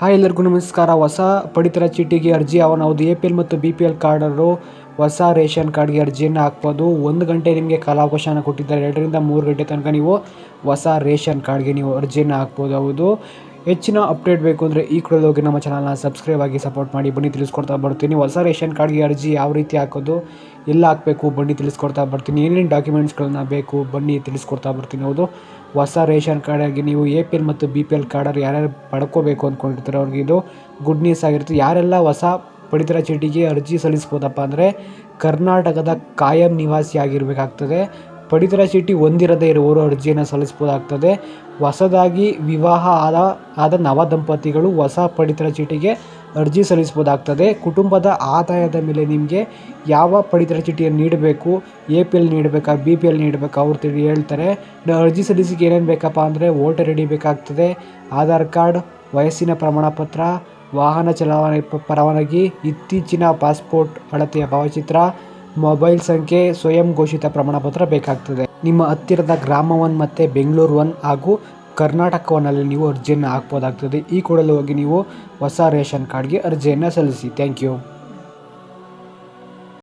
Hi ಎಲ್ಲರಿಗೂ ನಮಸ್ಕಾರ. ಹೊಸ ಪಡಿತರ ಚೀಟಿಗೆ ಅರ್ಜಿ ಅವನವುದು ಎ ಪಿ ಎಲ್ ಮತ್ತು ಬಿ ಪಿ ಎಲ್ ಕಾರ್ಡರು ಹೊಸ ರೇಷನ್ ಕಾರ್ಡ್ಗೆ ಅರ್ಜಿಯನ್ನು ಹಾಕ್ಬೋದು. ಒಂದು ಗಂಟೆ ನಿಮಗೆ ಕಾಲಾವಕಾಶನ ಕೊಟ್ಟಿದ್ದಾರೆ. ಎರಡರಿಂದ ಮೂರು ಗಂಟೆ ತನಕ ನೀವು ಹೊಸ ರೇಷನ್ ಕಾರ್ಡ್ಗೆ ನೀವು ಅರ್ಜಿಯನ್ನು ಹಾಕ್ಬೋದು. ಹೌದು. ಹೆಚ್ಚಿನ ಅಪ್ಡೇಟ್ ಬೇಕು ಅಂದರೆ ಈ ಕೂಡ ಹೋಗಿ ನಮ್ಮ ಚಾನಲ್ನ ಸಬ್ಸ್ಕ್ರೈಬ್ ಆಗಿ ಸಪೋರ್ಟ್ ಮಾಡಿ. ಬನ್ನಿ, ತಿಳಿಸ್ಕೊಡ್ತಾ ಬರ್ತೀನಿ. ಹೊಸ ರೇಷನ್ ಕಾರ್ಡ್ಗೆ ಅರ್ಜಿ ಯಾವ ರೀತಿ ಹಾಕೋದು? ಎಲ್ಲ ಹಾಕಬೇಕು, ಬನ್ನಿ ತಿಳಿಸ್ಕೊಡ್ತಾ ಬರ್ತೀನಿ. ಏನೇನು ಡಾಕ್ಯುಮೆಂಟ್ಸ್ಗಳನ್ನ ಬೇಕು, ಬನ್ನಿ ತಿಳಿಸ್ಕೊಡ್ತಾ ಬರ್ತೀನಿ. ಹೌದು, ಹೊಸ ರೇಷನ್ ಕಾರ್ಡಾಗಿ ನೀವು ಎ ಪಿ ಎಲ್ ಮತ್ತು ಬಿ ಪಿ ಎಲ್ ಕಾರ್ಡಲ್ಲಿ ಯಾರ್ಯಾರು ಪಡ್ಕೋಬೇಕು ಅಂದ್ಕೊಂಡಿರ್ತಾರೆ ಅವ್ರಿಗೆ ಇದು ಗುಡ್ ನ್ಯೂಸ್ ಆಗಿರುತ್ತೆ. ಯಾರೆಲ್ಲ ಹೊಸ ಪಡಿತರ ಚೀಟಿಗೆ ಅರ್ಜಿ ಸಲ್ಲಿಸ್ಬೋದಪ್ಪ ಅಂದರೆ ಕರ್ನಾಟಕದ ಕಾಯಂ ನಿವಾಸಿ ಆಗಿರಬೇಕಾಗ್ತದೆ. ಪಡಿತರ ಚೀಟಿ ಹೊಂದಿರದೇ ಇರುವವರು ಅರ್ಜಿಯನ್ನು ಸಲ್ಲಿಸಬಹುದಾಗ್ತದೆ. ಹೊಸದಾಗಿ ವಿವಾಹ ಆದ ಆದ ನವ ದಂಪತಿಗಳು ಹೊಸ ಪಡಿತರ ಚೀಟಿಗೆ ಅರ್ಜಿ ಸಲ್ಲಿಸ್ಬೋದಾಗ್ತದೆ ಕುಟುಂಬದ ಆದಾಯದ ಮೇಲೆ ನಿಮಗೆ ಯಾವ ಪಡಿತರ ಚೀಟಿಯನ್ನು ನೀಡಬೇಕು, ಎ ಪಿ ಎಲ್ ನೀಡಬೇಕಾ, ಬಿ ಪಿ ಎಲ್ ನೀಡಬೇಕಾ ಅವ್ರು ತಿಳಿ ಹೇಳ್ತಾರೆ. ಅರ್ಜಿ ಸಲ್ಲಿಸಿಗೆ ಏನೇನು ಬೇಕಪ್ಪ ಅಂದರೆ ವೋಟರ್ ಐ ಡಿ ಬೇಕಾಗ್ತದೆ, ಆಧಾರ್ ಕಾರ್ಡ್, ವಯಸ್ಸಿನ ಪ್ರಮಾಣಪತ್ರ, ವಾಹನ ಚಲಾವಣೆ ಪರವಾನಗಿ, ಇತ್ತೀಚಿನ ಪಾಸ್ಪೋರ್ಟ್ ಅಳತೆಯ ಭಾವಚಿತ್ರ ಮೊಬೈಲ್ ಸಂಖ್ಯೆ ಸ್ವಯಂ ಘೋಷಿತ ಪ್ರಮಾಣಪತ್ರ ಬೇಕಾಗ್ತದೆ. ನಿಮ್ಮ ಹತ್ತಿರದ ಗ್ರಾಮ ಒನ್ ಮತ್ತು ಬೆಂಗಳೂರು ಒನ್ ಹಾಗೂ ಕರ್ನಾಟಕ ಒನ್ನಲ್ಲಿ ನೀವು ಅರ್ಜಿಯನ್ನು ಹಾಕ್ಬೋದಾಗ್ತದೆ. ಈ ಕೂಡಲೇ ಹೋಗಿ ನೀವು ಹೊಸ ರೇಷನ್ ಕಾರ್ಡ್ಗೆ ಅರ್ಜಿಯನ್ನು ಸಲ್ಲಿಸಿ. Thank you.